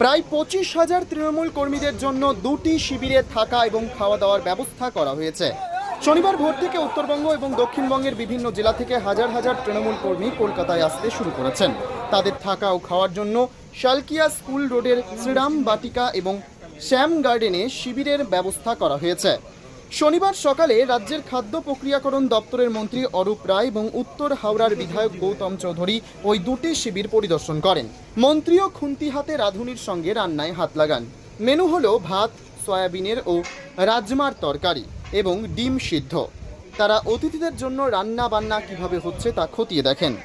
প্রায় পঁচিশ হাজার তৃণমূল কর্মীদের জন্য দুটি শিবিরে থাকা এবং খাওয়া দাওয়ার ব্যবস্থা করা হয়েছে। শনিবার ভোর থেকে উত্তরবঙ্গ এবং দক্ষিণবঙ্গের বিভিন্ন জেলা থেকে হাজার হাজার তৃণমূল কর্মী কলকাতায় আসতে শুরু করেছেন। তাদের থাকা ও খাওয়ার জন্য শালকিয়া স্কুল রোডের শ্রীরাম বাটিকা এবং শ্যাম গার্ডেনে শিবিরের ব্যবস্থা করা হয়েছে। শনিবার সকালে রাজ্যের খাদ্য প্রক্রিয়াকরণ দপ্তরের মন্ত্রী অরূপ রায় এবং উত্তর হাওড়ার বিধায়ক গৌতম চৌধুরী ওই দুটি শিবির পরিদর্শন করেন। মন্ত্রীও খুন্তি হাতে রাঁধুনির সঙ্গে রান্নায় হাত লাগান। মেনু হলো ভাত, সয়াবিনের ও রাজমার তরকারি এবং ডিম সিদ্ধ। তারা অতিথিদের জন্য রান্না বান্না কীভাবে হচ্ছে তা খতিয়ে দেখেন।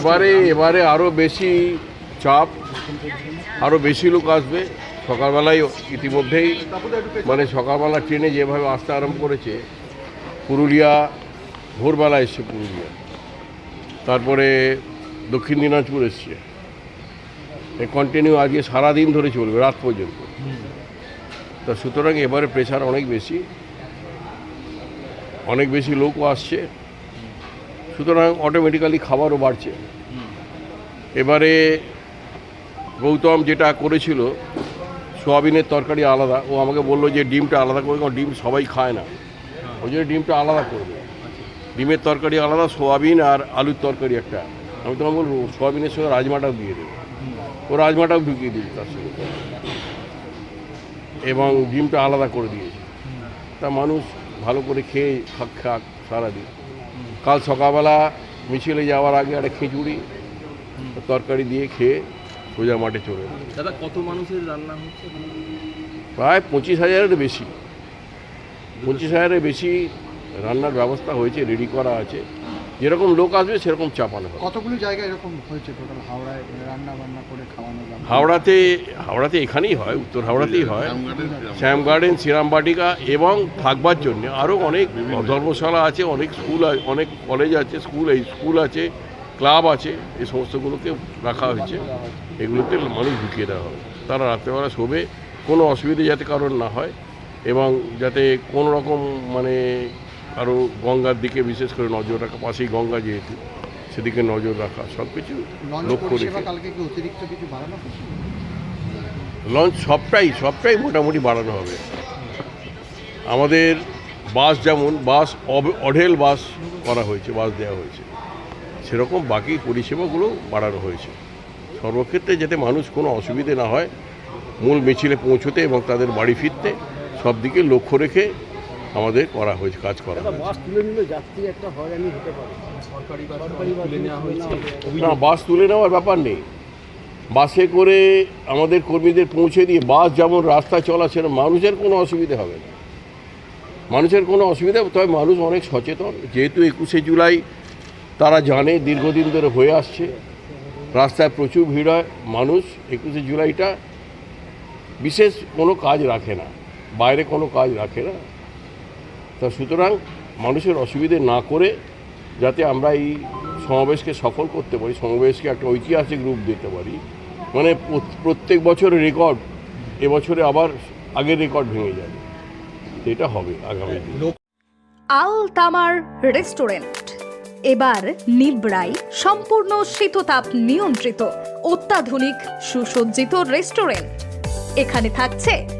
এবারে এবারে আরও বেশি চাপ আরও বেশি লোক আসবে। সকালবেলায় ইতিমধ্যেই মানে সকালবেলা ট্রেনে যেভাবে আসতে আরম্ভ করেছে, পুরুলিয়া, ভোরবেলা এসছে পুরুলিয়া। তারপরে দক্ষিণ দিনাজপুর এসছে। কন্টিনিউ আজকে সারাদিন ধরে চলবে, রাত পর্যন্ত। তা সুতরাং এবারে প্রেশার অনেক বেশি অনেক বেশি লোকও আসছে। সুতরাং অটোমেটিক্যালি খাবারও বাড়ছে। এবারে গৌতম যেটা করেছিল, সোয়াবিনের তরকারি আলাদা। ও আমাকে বলল যে ডিমটা আলাদা করে কারণ ডিম সবাই খায় না। ওই জন্য ডিমটা আলাদা করবে। ডিমের তরকারি আলাদা, সোয়াবিন আর আলুর তরকারি একটা। আমি তোমাকে বলব, সোয়াবিনের সঙ্গে রাজমাটাও দিয়ে দেবো। ও রাজমাটাও ঢুকিয়ে দিবি তার সঙ্গে। এবং ডিমটা আলাদা করে দিয়েছে। তা মানুষ ভালো করে খেয়ে খাক খাক, সারাদিন। কাল সকালবেলা মিছিলে যাওয়ার আগে একটা খিচুড়ি তরকারি দিয়ে খেয়ে সোজা মাঠে চলে। দাদা কত মানুষের রান্না হচ্ছে? প্রায় পঁচিশ হাজারের বেশি। পঁচিশ হাজারের বেশি রান্নার ব্যবস্থা হয়েছে রেডি করা আছে। যেরকম লোক আসবে সেরকম চাপানো হবে। কতগুলো জায়গা এরকম হয়েছে? টোটাল হাওড়ায় রান্না বান্না করে খাওয়ানো? হাওড়াতে হাওড়াতে এখানেই হয় উত্তর হাওড়াতেই হয়। শ্যাম গার্ডেন শ্রীরাম বাটিকা এবং থাকবার জন্য আরও অনেক ধর্মশালা আছে অনেক স্কুল অনেক কলেজ আছে স্কুল এই স্কুল আছে ক্লাব আছে এই সমস্তগুলোকে রাখা হয়েছে। এগুলোতে মানুষ ঢুকিয়ে দেওয়া হবে। তারা রাত্রেবেলা শোবে কোনো অসুবিধা যাতে কারোর না হয় এবং যাতে কোনো রকম মানে আরও গঙ্গার দিকে বিশেষ করে নজর রাখা পাশেই গঙ্গা যেহেতু সেদিকে নজর রাখা সব কিছু লক্ষ্য রেখে? লঞ্চ সবটাই সবটাই মোটামুটি বাড়ানো হবে। আমাদের বাস যেমন বাস অঢেল বাস করা হয়েছে বাস দেওয়া হয়েছে। সেরকম বাকি পরিষেবাগুলো বাড়ানো হয়েছে। সর্বক্ষেত্রে যাতে মানুষ কোনো অসুবিধে না হয় মূল মিছিলে পৌঁছতে এবং তাদের বাড়ি ফিরতে সব দিকে লক্ষ্য রেখে আমাদের করা হয়েছে কাজ করা হয়েছে। বাস তুলে নিলে যাত্রী একটা হয়রানি হতে পারে। সরকারি বাস তুলে নেওয়া হয়েছে। না বাস তুলে নেওয়ার ব্যাপার নেই। বাসে করে আমাদের কর্মীদের পৌঁছে দিয়ে বাস যেমন রাস্তা চলা সেরকম মানুষের কোনো অসুবিধা হবে না। মানুষের কোনো অসুবিধা তবে মানুষ অনেক সচেতন। যেহেতু একুশে জুলাই তারা জানে দীর্ঘদিন ধরে হয়ে আসছে। রাস্তায় প্রচুর ভিড় হয়। মানুষ একুশে জুলাইটা বিশেষ কোনো কাজ রাখে না। বাইরে কোনো কাজ রাখে না। তা সুতরাং মানুষের অসুবিধে না করে যাতে আমরা এই সমাবেশকে সফল করতে পারি সমাবেশকে একটা ঐতিহাসিক রূপ দিতে পারি। মানে প্রত্যেক বছর রেকর্ড এবছরে আবার আগের রেকর্ড ভেঙে যাবে। এটা হবে আগামী দিন। আল তামার রেস্টুরেন্ট। এবার নিবড়াই সম্পূর্ণ শীততাপ নিয়ন্ত্রিত অত্যাধুনিক সুসজ্জিত রেস্টুরেন্ট। এখানে থাকছে